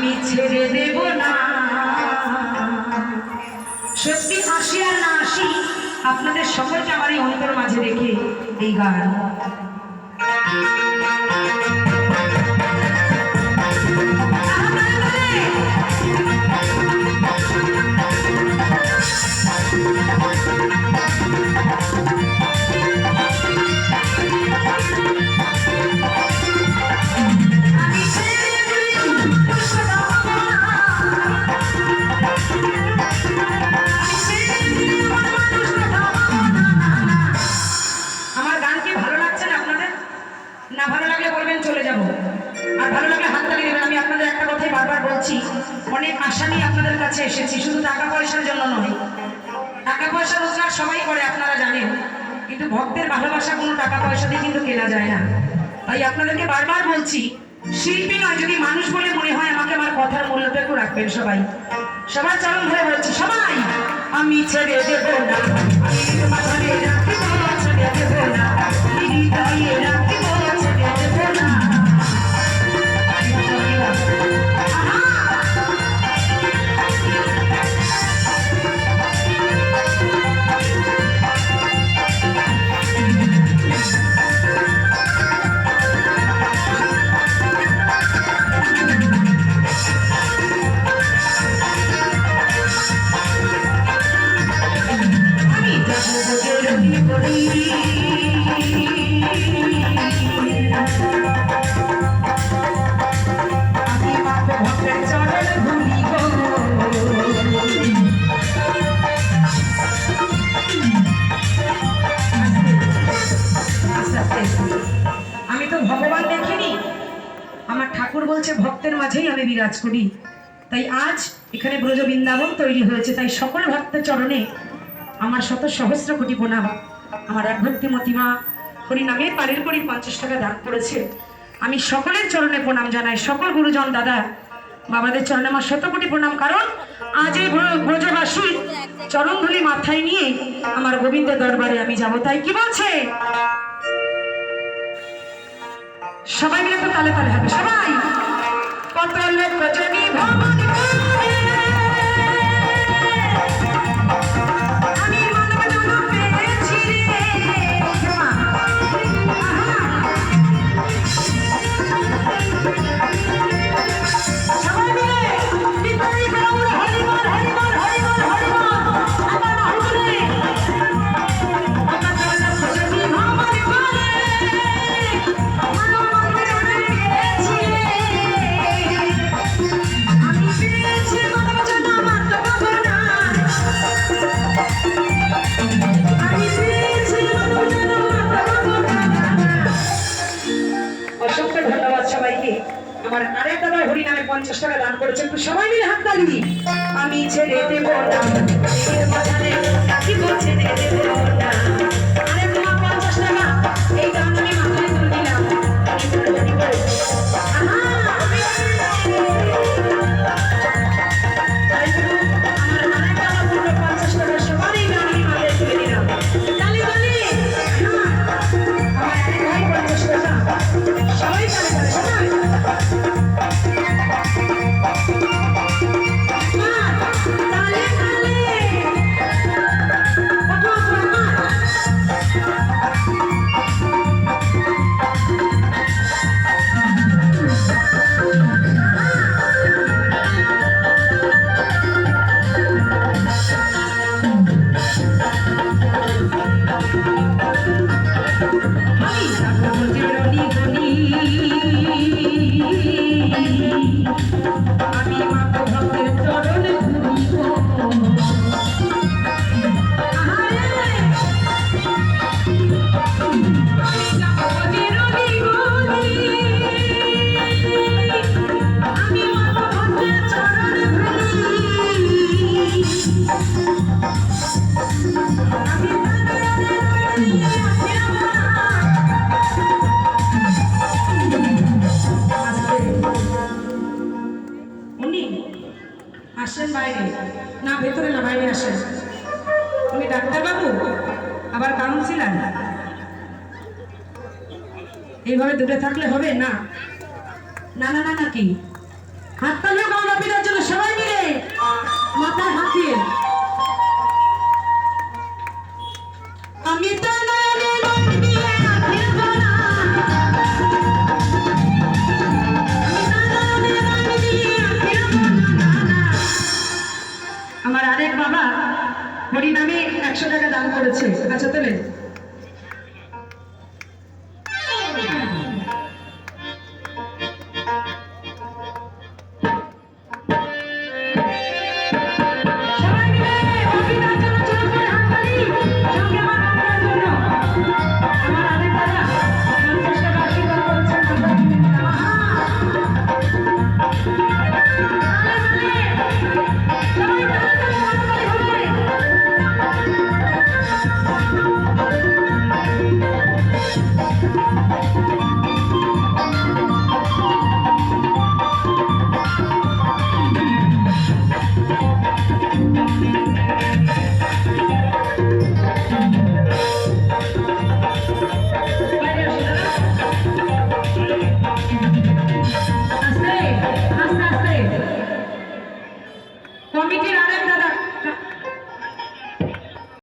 আমি ছেড়ে দেব না। সত্যি হাসি আর না হাসি, আপনাদের সকলকে আমার এই অন্তর মাঝে রেখে এই গান। টাকা পয়সা রোজগার সবাই করে, আপনারা জানেন। কিন্তু ভক্তের ভালোবাসা কোনো টাকা পয়সা দিয়ে কিন্তু কেনা যায় না। তাই আপনাদেরকে বারবার বলছি, শিল্পী নয়, যদি মানুষ বলে মনে হয় আমাকে আমার কথার মূল্যটা একটু রাখবেন সবাই। সবার চরণ ধরে বলছি সবাই। আমি ছেড়ে দেব না, আমি ছেড়ে দেব না। আমি তো ভগবান দেখিনি। আমার ঠাকুর বলছে, ভক্তের মাঝেই আমি বিরাজ করি। তাই আজ এখানে ব্রজ বৃন্দাবন তৈরি হয়েছে। তাই সকল ভক্তের চরণে আমার শত সহস্র কোটি প্রণাম। আমার এক ভক্তি মতিমা হরিনামে পারের করি পঞ্চাশ টাকা দান করেছে। আমি সকলের চরণে প্রণাম জানাই। সকল গুরুজন, দাদা, বাবাদের চরণে আমার শত কোটি প্রণাম। কারণ আজ এই ব্র- ব্রজবাসী চরণধুলি মাথায় নিয়ে আমার গোবিন্দ দরবারে আমি যাব। তাই কি বলছে? সবাই মিলে তো তালে তালে হবে সবাই কত লোক জনি ভ্রমণ আমার আরেক দাদা হরি নামে পঞ্চাশ টাকা দান করেছেন তো সবাই মিলে হাত তালি আমি ছেড়ে দেব। না ভেতরে না বাইরে আসেন। উনি ডাক্তারবাবু, আবার কাউন্সিলার এইভাবে দূরে থাকলে হবে না? না না না কি? হাত সবাই হরিনামে একশো টাকা দান করেছে আচ্ছা তোলে কমিটির আরেক দাদা